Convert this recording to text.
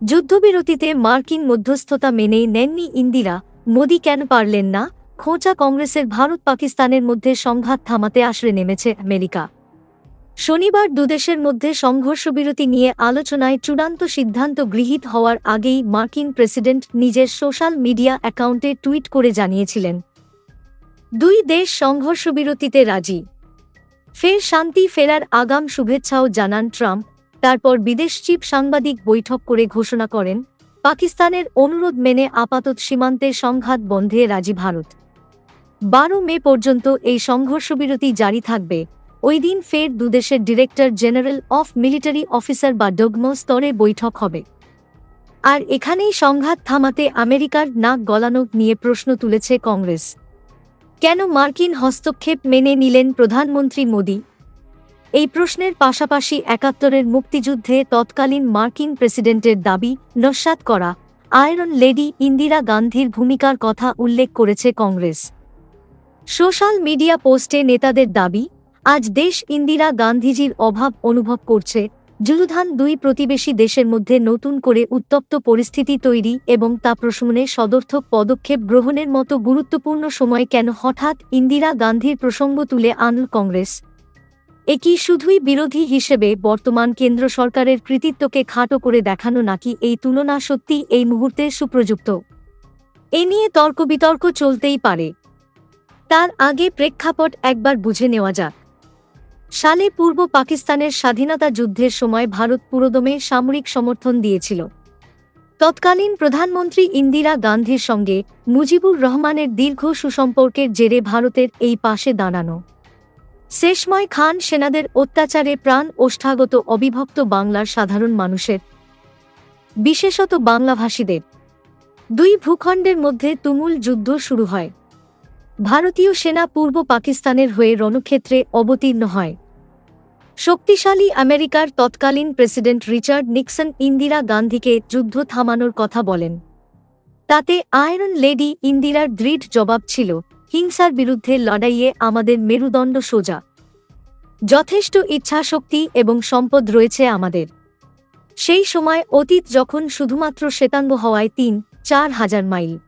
যুদ্ধবিরতিতে মার্কিন মধ্যস্থতা মেনে নেননি ইন্দিরা। মোদি কেন পারলেন না? খোঁচা কংগ্রেসের ভারত পাকিস্তানের মধ্যে সংঘাত থামাতে আশ্রে নেমেছে আমেরিকা। শনিবার দুদেশের মধ্যে সংঘর্ষবিরতি নিয়ে আলোচনায় চূড়ান্ত সিদ্ধান্ত গৃহীত হওয়ার আগেই মার্কিন প্রেসিডেন্ট নিজের সোশ্যাল মিডিয়া অ্যাকাউন্টে টুইট করে জানিয়েছিলেন, দুই দেশ সংঘর্ষবিরতিতে রাজি। ফের শান্তি ফেরার আগাম শুভেচ্ছাও জানান ট্রাম্প। তারপর বিদেশ চিফ সাংবাদিক বৈঠক করে ঘোষণা করেন, পাকিস্তানের অনুরোধ মেনে আপাতত সীমান্তে সংঘাত বন্ধে রাজি ভারত। বারো মে পর্যন্ত এই সংঘর্ষবিরতি জারি থাকবে। ওই দিন ফের দুদেশের director general of military officer বা ডগম স্তরে বৈঠক হবে। আর এখানেই সংঘাত থামাতে আমেরিকার নাক গলানো নিয়ে প্রশ্ন তুলেছে কংগ্রেস। কেন মার্কিন হস্তক্ষেপ মেনে নিলেন প্রধানমন্ত্রী মোদী? এই প্রশ্নের পাশাপাশি একাত্তরের মুক্তিযুদ্ধে তৎকালীন মার্কিন প্রেসিডেন্টের দাবি নস্যাৎ করা। আয়রন লেডি ইন্দিরা গান্ধীর ভূমিকার কথা উল্লেখ করেছে কংগ্রেস। সোশ্যাল মিডিয়া পোস্টে নেতাদের দাবি, আজ দেশ ইন্দিরা গান্ধীজির অভাব অনুভব করছে। যুযুধান দুই প্রতিবেশী দেশের মধ্যে নতুন করে উত্তপ্ত পরিস্থিতি তৈরি এবং তা প্রশমনে সদর্থক পদক্ষেপ গ্রহণের মতো গুরুত্বপূর্ণ সময় কেন হঠাৎ ইন্দিরা গান্ধীর প্রসঙ্গ তুলে আনল কংগ্রেস। এ কি শুধুই বিরোধী হিসেবে বর্তমান কেন্দ্র সরকারের কৃতিত্বকে খাটো করে দেখানো নাকি এই তুলনা সত্যি এই মুহূর্তে সুপ্রযুক্ত? এ নিয়ে তর্ক বিতর্ক চলতেই পারে। তার আগে প্রেক্ষাপট একবার বুঝে নেওয়া যাক। সালে পূর্ব পাকিস্তানের স্বাধীনতা যুদ্ধের সময় ভারত পুরোদমে সামরিক সমর্থন দিয়েছিল। তৎকালীন প্রধানমন্ত্রী ইন্দিরা গান্ধীর সঙ্গে মুজিবুর রহমানের দীর্ঘ সুসম্পর্কের জেরে ভারতের এই পাশে দাঁড়ানো। শেষময় খান সেনাদের অত্যাচারে প্রাণ ওষ্ঠাগত অবিভক্ত বাংলার সাধারণ মানুষের, বিশেষত বাংলাভাষীদের। দুই ভূখণ্ডের মধ্যে তুমুল যুদ্ধ শুরু হয়। ভারতীয় সেনা পূর্ব পাকিস্তানের হয়ে রণক্ষেত্রে অবতীর্ণ হয়। শক্তিশালী আমেরিকার তৎকালীন প্রেসিডেন্ট রিচার্ড নিক্সন ইন্দিরা গান্ধীকে যুদ্ধ থামানোর কথা বলেন। তাতে আয়রন লেডি ইন্দিরার দৃঢ় জবাব ছিল, হিংসার বিরুদ্ধে লড়াইয়ে আমাদের মেরুদণ্ড সোজা। যথেষ্ট ইচ্ছাশক্তি এবং সম্পদ রয়েছে আমাদের। সেই সময় অতীত যখন শুধুমাত্র শ্বেতাঙ্গ হওয়ায় তিন, চার হাজার মাইল।